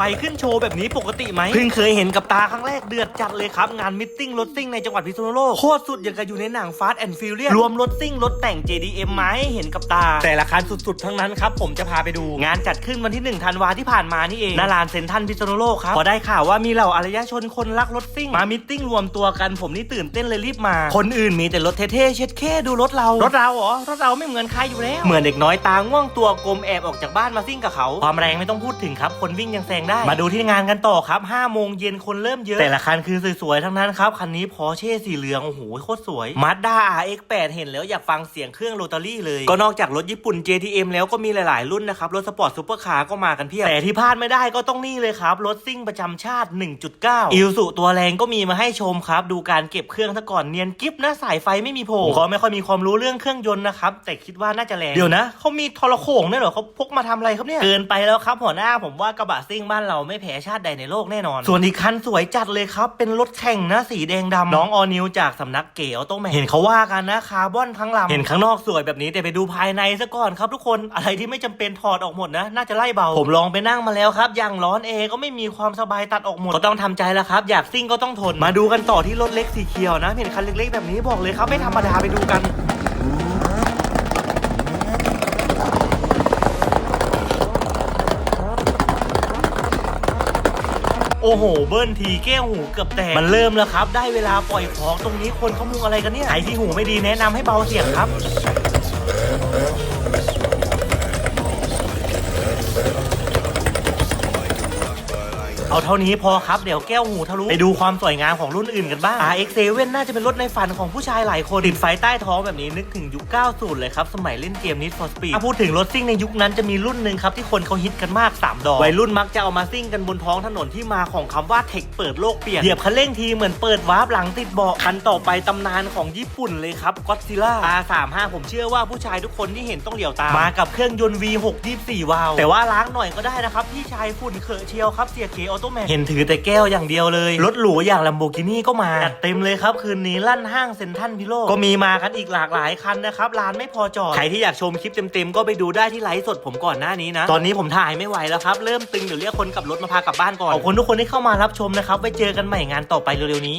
ไฟขึ้นโชว์แบบนี้ปกติไหมเพิ่งเคยเห็นกับตาครั้งแรกเดือดจัดเลยครับ งานมิทติ้งรถซิ่งในจังหวัดพิษณุโลกโคตรสุดอย่างกับอยู่ในหนังฟาสต์แอนด์ฟิวเรียรวมรถซิ่งรถแต่ง JDM มาให้เห็นกับตา แต่ละคันสุดๆ ทั้งนั้นครับ ผมจะพาไปดู งานจัดขึ้นวันที่1ธันวาที่ผ่านมานี่เองหนาลานเซ็นทรัลพิษณุโลกครับพอได้ข่าวว่ามีเหล่าอารยชนคนรักรถซิ่งมามิทติ้งรวมตัวกันผมนี่ตื่นเต้นเลยรีบมา คนอื่นมีแต่รถเท่ๆเช็ดแค่ดูรถเรารถเราเหรอรถเราไม่เหมือนใครอยู่แล้วเหมือนเด็กน้อยตาง่วงตัวกลมแอบออกจากบ้านมาซิ่งกับเขาความแรงไม่ต้องพูดถึงครับคนวิ่งยังแซงได้ มาดูที่งานกันต่อครับ5โมงเย็นคนเริ่มเยอะ แต่ละคันคือสวยๆทั้งนั้นครับ คันนี้พอเช่สีเหลือง โอ้โหโคตรสวยมาด้า RX8 เห็นแล้วอยากฟังเสียงเครื่องโรตารี่เลย ก็นอกจากรถญี่ปุ่น JTM แล้วก็มีหลายๆ รุ่นนะครับ รถสปอร์ตซูเปอร์คาร์ก็มากันเพียบ แต่ที่พลาดไม่ได้ก็ต้องนี่เลยครับ รถซิ่งประจำชาติ 1.9 อิลสุตัวแรงก็มีมาให้ชมครับ ดูการเก็บเครื่องซะก่อนเนียนกิฟนะสายไฟไม่มีโผล่ผมก็ไม่ค่อยมีความรู้เรื่องเครื่องยนต์นะครับแต่คิดว่าน่าจะแรงเดี๋ยวนะเขามีทรโขงด้วยเหรอเขาพกมาทำอะไรครับเนี่ยเกินไปแล้วครับหัวหน้าผมว่ากระบะซิ่งบ้านเราไม่แพ้ชาติใดในโลกแน่นอน ส่วนอีกคันสวยจัดเลยครับ เป็นรถแข่งนะสีแดงดำน้องออนิวจากสำนักเก๋ออโตแมนเห็นเขาว่ากันนะคาร์บอนทั้งลำเห็นข้างนอกสวยแบบนี้แต่ไปดูภายในซะก่อนครับทุกคนอะไรที่ไม่จำเป็นถอดออกหมดนะ น่าจะไล่เบา ผมลองไปนั่งมาแล้วครับอย่างร้อนเอก็ไม่มีความสบายตัดออกหมดก็ต้องทำใจแล้วครับ อยากซิ่งก็ต้องทนมาดูกันต่อที่รถเล็กสีเขียวนะ เห็นคันเล็กๆแบบนี้บอกเลยครับไม่ธรรมดาไปดูกัน อ้โห เบิ้ลทีแก้วหูเกือบแตก มันเริ่มแล้วครับ ได้เวลาปล่อยของตรงนี้คนเขามุงอะไรกันเนี่ยใครที่หูไม่ดีแนะนำให้เบาเสียงครับ เอาเท่านี้พอครับเดี๋ยวแก้วหูทะลุไปดูความสวยงามของรุ่นอื่นกันบ้าง RX7 น่าจะเป็นรถในฝันของผู้ชายหลายคนติดไฟใต้ท้องแบบนี้นึกถึงยุค 90 เลยครับ สมัยเล่นเกม Need for Speed ถ้าพูดถึงรถซิ่งในยุคนั้นจะมีรุ่นหนึ่งครับที่คนเขาฮิตกันมาก 3 ดอกวัยรุ่นมักจะเอามาซิ่งกันบนท้องถนนที่มาของคำว่าเทคเปิดโลกเปลี่ยนเหยียบคันเร่งทีเหมือนเปิดวาร์ปหลังติดเบาะคันต่อไปตำนานของญี่ปุ่นเลยครับก็ d ซิล่า R35 ผมเชื่อว่าผู้ชายทุกคนที่เห็นต้องเหลียวตามมากับเครื่องยนต์ V6 24วาล์วแต่ว่าล้างหน่อยก็ได้นะครับพี่ชายฝุ่นเคอะเชียวครับเสียเกออโตแมนเห็นถือแต่แก้วอย่างเดียวเลย รถหรูอย่าง Lamborghini ก็มาจัดเต็มเลยครับ คืนนี้ลั่นห้างเซ็นทรัลพิโลกก็มีมากันอีกหลากหลายคันนะครับร้านไม่พอจอดใครที่อยากชมคลิปเต็มๆก็ไปดูได้ที่ไลฟ์สดผมก่อนหน้านี้นะ ตอนนี้ผมถ่ายไม่ไหวแล้วครับ เริ่มตึงเดี๋ยวเรียกคนขับรถมาพากลับบ้านก่อนขอบคุณทุกคนที่เข้ามารับชมนะครับไว้เจอกันใหม่งานต่อไปเร็วๆนี้